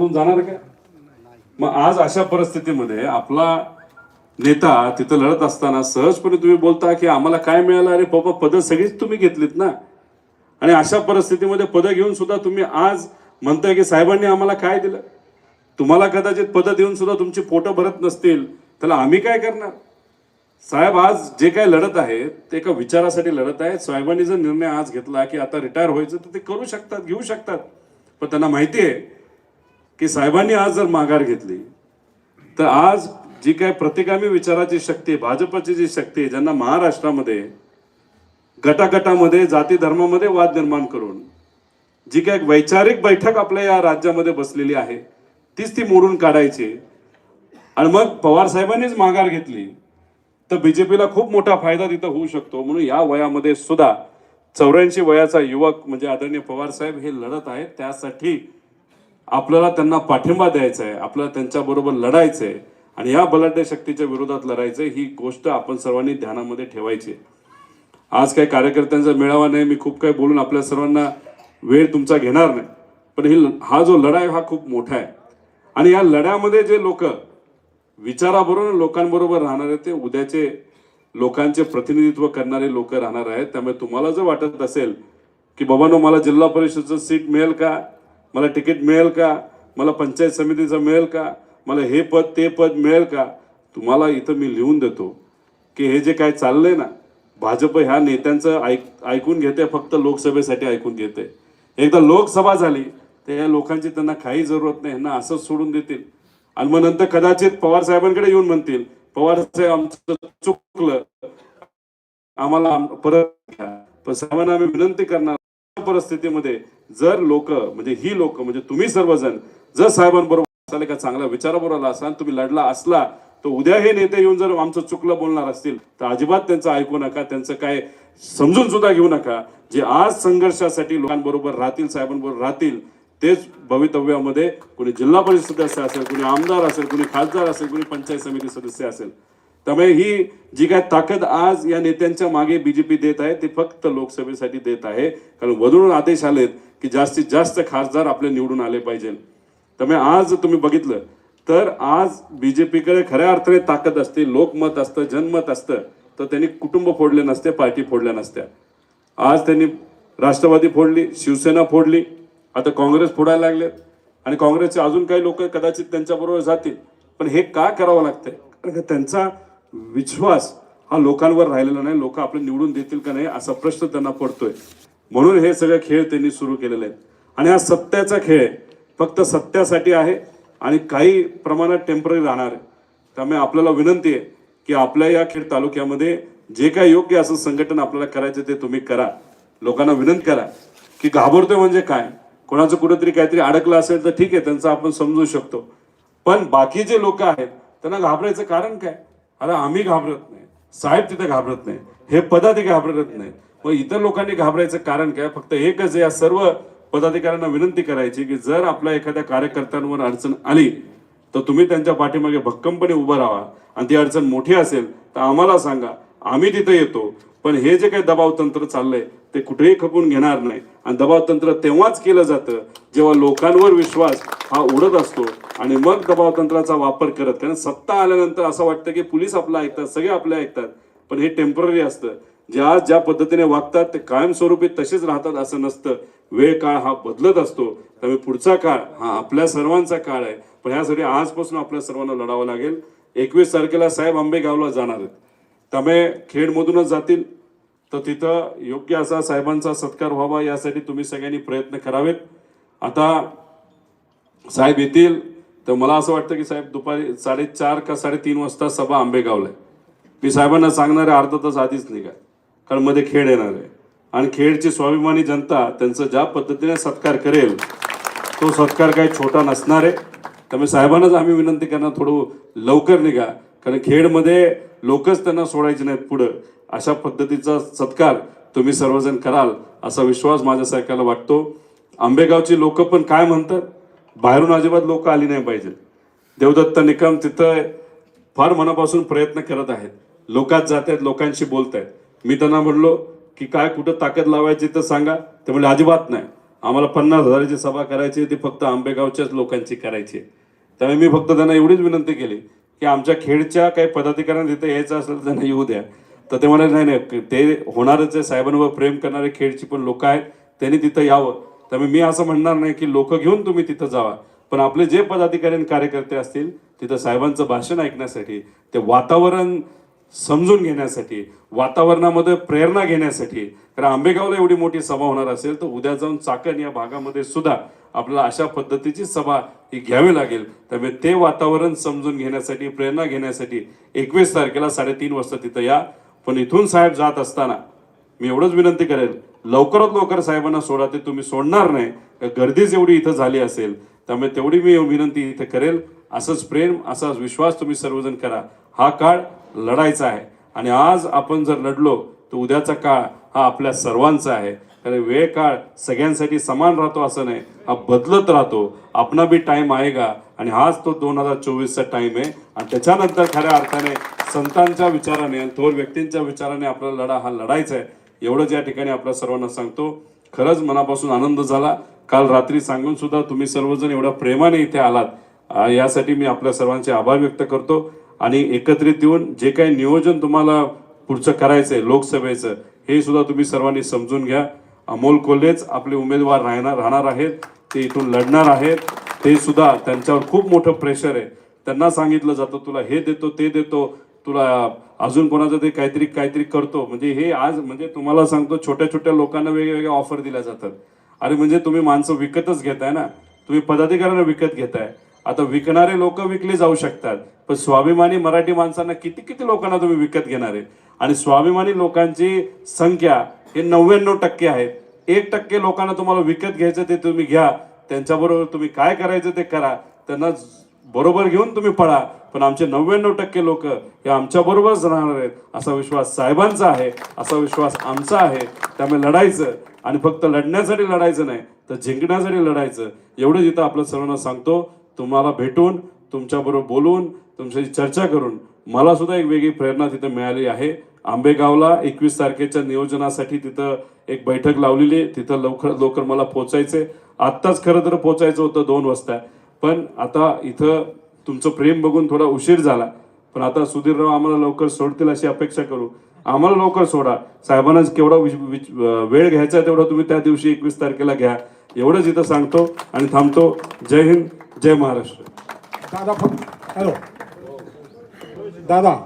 होऊन जाणार का? मग आज अशा परिस्थितीमध्ये आपला नेता तिथं लढत असताना सहजपणे तुम्ही बोलता की आम्हाला काय मिळालं? अरे बाबा पदं सगळीच तुम्ही घेतलीत ना. आणि अशा परिस्थितीमध्ये पदं घेऊन सुद्धा तुम्ही आज म्हणताय की साहेबांनी आम्हाला काय दिलं? तुम्हाला कदाचित पदं देऊन सुद्धा तुमची पोटं भरत नसतील. त्याला आम्ही काय करणार? साहेब आज जे काय लढत आहेत ते एका विचारासाठी लढत आहेत. साहेबांनी जर निर्णय आज घेतला की आता रिटायर व्हायचं तर ते करू शकतात घेऊ शकतात. पण त्यांना माहिती आहे की साहेबांनी आज जर माघार घेतली तर आज जी काय प्रतिगामी विचाराची शक्ती भाजपची जी शक्ती ज्यांना महाराष्ट्रामध्ये गटागटामध्ये जाती धर्मामध्ये वाद निर्माण करून जी काय वैचारिक बैठक आपल्या या राज्यामध्ये बसलेली आहे तीच ती मोडून काढायची. आणि मग पवार साहेबांनीच माघार घेतली तर बीजेपीला खूप मोठा फायदा तिथं होऊ शकतो. म्हणून या वयामध्ये सुद्धा चौऱ्याऐंशी वयाचा युवक म्हणजे आदरणीय पवार साहेब हे लढत आहेत त्यासाठी आपल्याला त्यांना पाठिंबा द्यायचा आहे आपल्याला त्यांच्याबरोबर लढायचं आहे आणि या बलाढ्य शक्तीच्या विरोधात लढायचं ही गोष्ट आपण सर्वांनी ध्यानामध्ये ठेवायची आज काही कार्यकर्त्यांचा मेळावा नाही मी खूप काही बोलून आपल्या सर्वांना वेळ तुमचा घेणार नाही. पण ही हा जो लढाई हा खूप मोठा आहे. आणि या लढ्यामध्ये जे लोक विचाराबरोबर लोकांबरोबर राहणार आहेत ते उद्याचे लोकांचे प्रतिनिधित्व करणारे लोक राहणार आहेत. त्यामुळे तुम्हाला जर वाटत असेल की बाबांनो मला जिल्हा परिषदचं सीट मिळेल का? मला तिकीट मिळेल का? मला पंचायत समितीचं मिळेल का? मला हे पद ते पद मिळेल का? तुम्हाला इथं मी लिहून देतो. की हे जे काय चाललंय ना भाजप ह्या नेत्यांचं ऐक ऐकून घेते फक्त लोकसभेसाठी ऐकून घेते. एकदा लोकसभा झाली तर या लोकांची त्यांना काही जरूरत नाही ह्यांना असंच सोडून देतील. आणि मग नंतर कदाचित पवार साहेबांकडे येऊन म्हणतील पवार साहेब आमचं चुकलं. आम्हाला परत घ्या. पण साहेबांना आम्ही विनंती करणार परिस्थितीमध्ये जर लोक म्हणजे ही लोक म्हणजे तुम्ही सर्वजण जर साहेबांबरोबर असाल का चांगल्या विचाराबरोबर आला असाल तुम्ही लढला असला तर उद्या हे नेते येऊन जर आमचं चुकलं बोलणार असतील तर अजिबात त्यांचं ऐकू नका त्यांचं काय समजून सुद्धा घेऊ नका. जे आज संघर्षासाठी लोकांबरोबर राहतील साहेबांबरोबर राहतील तेच भवितव्यामध्ये कोणी जिल्हा परिषद सदस्य असेल कोणी आमदार असेल कोणी खासदार असेल कोणी पंचायत समिती सदस्य असेल. त्यामुळे ही जी काय ताकद आज या नेत्यांच्या मागे बीजेपी देत आहे ती फक्त लोकसभेसाठी देत आहे. कारण वधून आदेश आलेत की जास्तीत जास्त खासदार आपले निवडून आले पाहिजे. त्यामुळे आज तुम्ही बघितलं तर आज बीजेपीकडे खऱ्या अर्थाने ताकद असते लोकमत असतं जनमत असतं तर त्यांनी कुटुंब फोडले नसते पार्टी फोडल्या नसत्या. आज त्यांनी राष्ट्रवादी फोडली शिवसेना फोडली आता काँग्रेस फोडायला लागलेत. आणि काँग्रेसचे अजून काही लोक कदाचित त्यांच्याबरोबर जातील. पण हे का करावं लागतंय? कारण त्यांचा विश्वास हा लोकांवर राहिलेला नाही. लोक आपले निवडून देतील का नाही असा प्रश्न त्यांना पडतोय. म्हणून हे सगळे खेळ त्यांनी सुरू केलेले आहेत. आणि हा सत्याचा खेळ आहे. फक्त सत्यासाठी आहे आणि काही प्रमाणात टेंपररी राहणार आहे. त्यामुळे आपल्याला विनंती आहे की आपल्या या खेड तालुक्यामध्ये जे काही योग्य असं संघटन आपल्याला करायचं ते तुम्ही करा. लोकांना विनंती करा की घाबरतोय म्हणजे काय? कोणाचं कुठेतरी काहीतरी अडकलं असेल तर ठीक आहे त्यांचं आपण समजू शकतो. पण बाकी जे लोक आहेत त्यांना घाबरायचं कारण काय? अरे आम्ही घाबरत नाही. साहेब तिथे घाबरत नाही. हे पदाधिकारी घाबरत नाही. मग इतर लोकांनी घाबरायचं कारण काय? फक्त एकच आहे, या सर्व पदाधिकाऱ्यांना विनंती करायची की जर आपल्या एखाद्या कार्यकर्त्यांवर अडचण आली तर तुम्ही त्यांच्या पाठीमागे भक्कमपणे उभं राहा. आणि ती अडचण मोठी असेल तर आम्हाला सांगा. आम्ही तिथे येतो. पण हे जे काही दबाव तंत्र चाललंय ते कुठेही खपून घेणार नाही. आणि दबाव तंत्र तेव्हाच केलं जातं जेव्हा लोकांवर विश्वास हा उडत असतो. आणि मग दबाव तंत्राचा वापर करत कारण सत्ता आल्यानंतर असं वाटतं की पोलीस आपलं ऐकतात सगळे आपले ऐकतात पण हे टेंपररी असतं. ज्या आज ज्या पद्धतीने वागतात ते कायमस्वरूपी तसेच राहतात असं नसतं. वेळ काळ हा बदलत असतो. त्यामुळे पुढचा काळ हा आपल्या सर्वांचा काळ आहे. पण ह्यासाठी आजपासून आपल्या सर्वांना लढावं लागेल. एकवीस तारखेला साहेब आंबेगावला जाणार आहेत. त्यामुळे खेडमधूनच जातील. तर तिथं योग्य असा साहेबांचा सत्कार व्हावा यासाठी तुम्ही सगळ्यांनी प्रयत्न करावेत. आता साहेब येतील. तर मला असं वाटतं की साहेब दुपारी साडेचार का साडेतीन वाजता सभा आंबेगावला आहे. मी साहेबांना सांगणार आहे अर्धा तास आधीच निघा. कारण मध्ये खेळ येणार आहे. आणि खेळची स्वाभिमानी जनता त्यांचा ज्या पद्धतीने सत्कार करेल तो सत्कार काही छोटा नसणार आहे. त्यामुळे साहेबांनाच आम्ही विनंती करणार थोडं लवकर निघा. कारण खेडमध्ये लोकच त्यांना सोडायचे नाहीत पुढं. अशा पद्धतीचा सत्कार तुम्ही सर्वजण कराल असा विश्वास माझ्या सरकारला वाटतो. आंबेगावची लोक पण काय म्हणतात? बाहेरून अजिबात लोक आली नाही पाहिजे. देवदत्त निकम तिथं फार मनापासून प्रयत्न करत आहेत. लोकात जात आहेत लोकांशी बोलत आहेत. मी त्यांना म्हणलो की काय कुठं ताकद लावायची तर सांगा. ते म्हणजे अजिबात नाही. आम्हाला पन्नास हजाराची सभा करायची आहे, ती फक्त आंबेगावच्याच लोकांची करायची आहे. त्यामुळे मी फक्त त्यांना एवढीच विनंती केली की आमच्या खेडच्या काही पदाधिकाऱ्यांना तिथे यायचं असेल तर त्यांना येऊ द्या. तर ते म्हणाले नाही नाही ते होणारच आहे. साहेबांवर प्रेम करणारे खेडची पण लोक आहेत. त्यांनी तिथं यावं. त्यामुळे मी असं म्हणणार नाही की लोक घेऊन तुम्ही तिथं जावा. पण आपले जे पदाधिकारी आणि कार्यकर्ते असतील तिथं साहेबांचं भाषण ऐकण्यासाठी ते वातावरण समजून घेण्यासाठी वातावरणामध्ये प्रेरणा घेण्यासाठी कारण आंबेगावला एवढी मोठी सभा होणार असेल तर उद्या जाऊन चाकण या भागामध्ये सुद्धा आपल्याला अशा पद्धतीची सभा ही घ्यावी लागेल. त्यामुळे ते वातावरण समजून घेण्यासाठी प्रेरणा घेण्यासाठी एकवीस तारखेला साडेतीन वाजता तिथं या. पण इथून साहेब जात असताना मी एवढंच विनंती करेल लवकरात लवकर साहेबांना सोडा ते तुम्ही सोडणार नाही. गर्दी गर्दीच एवढी इथं झाली असेल त्यामुळे तेवढी मी विनंती इथे करेल. असंच प्रेम असाच विश्वास तुम्ही सर्वजण करा. हा काळ लढायचा आहे. आणि आज आपण जर लढलो तर उद्याचा काळ हा आपल्या सर्वांचा आहे. कारण वेळ काळ सगळ्यांसाठी समान राहतो असं नाही. हा बदलत राहतो. आपला बी टाइम का? आणि हाच तो दोन हजार चोवीसचा टाइम आहे. आणि त्याच्यानंतर खऱ्या अर्थाने संतांच्या विचाराने आणि थोर व्यक्तींच्या विचाराने आपला लढा हा लढायचा आहे. एवढंच या ठिकाणी आपल्या सर्वांना सांगतो खरंच मनापासून आनंद झाला. काल रात्री सांगून सुद्धा तुम्ही सर्वजण एवढ्या प्रेमाने इथे आलात. यासाठी मी आपल्या सर्वांचे आभार व्यक्त करतो. आणि एकत्रित येऊन जे काही नियोजन तुम्हाला पुढचं करायचंय लोकसभेचं हे सुद्धा तुम्ही सर्वांनी समजून घ्या. अमोल कोल्हेच आपले उमेदवार राहणार राहणार आहेत. ते इथून लढणार आहेत. ते सुद्धा त्यांच्यावर खूप मोठं प्रेशर आहे. त्यांना सांगितलं जातं तुला हे देतो ते देतो. तुला अजून कोणाचं ते काहीतरी काहीतरी करतो. म्हणजे हे आज म्हणजे तुम्हाला सांगतो छोट्या छोट्या लोकांना वेगवेगळ्या ऑफर दिल्या जातात. अरे म्हणजे तुम्ही माणसं विकतच घेताय ना? तुम्ही पदाधिकाऱ्यांना विकत घेताय. आता विकणारे लोक विकले जाऊ शकतात. पण स्वाभिमानी मराठी माणसांना किती किती लोकांना तुम्ही विकत घेणार आहे? आणि स्वाभिमानी लोकांची संख्या हे नव्याण्णव टक्के आहेत एक टक्के लोकांना तुम्हाला विकत घ्यायचं ते तुम्ही घ्या. त्यांच्याबरोबर तुम्ही काय करायचं ते करा. त्यांना बरोबर घेऊन तुम्ही पळा पण आमचे नव्याण्णव टक्के लोक हे आमच्याबरोबरच राहणार आहेत असा विश्वास साहेबांचा आहे असा विश्वास आमचा आहे. त्यामुळे लढायचं आणि फक्त लढण्यासाठी लढायचं नाही तर जिंकण्यासाठी लढायचं. एवढंच इथं आपलं सर्वांना सांगतो. तुम्हाला भेटून तुमच्याबरोबर बोलून तुमच्याशी चर्चा करून मला सुद्धा एक वेगळी प्रेरणा तिथं मिळाली आहे. आंबेगावला एकवीस तारखेच्या नियोजनासाठी तिथं एक बैठक लावलेली आहे. तिथं लवकर लवकर मला पोचायचे आत्ताच खरं तर पोचायचं होतं दोन वाजता. पण आता इथं तुमचं प्रेम बघून थोडा उशीर झाला. पण आता सुधीरराव आम्हाला लवकर सोडतील अशी अपेक्षा करू. आम्हाला लवकर सोडा. साहेबांना केवढा वेळ घ्यायचा आहे तेवढा तुम्ही त्या दिवशी एकवीस तारखेला घ्या. एवढंच इथं सांगतो आणि थांबतो. जय हिंद जय महाराष्ट्र. दादा हॅलो. दादा.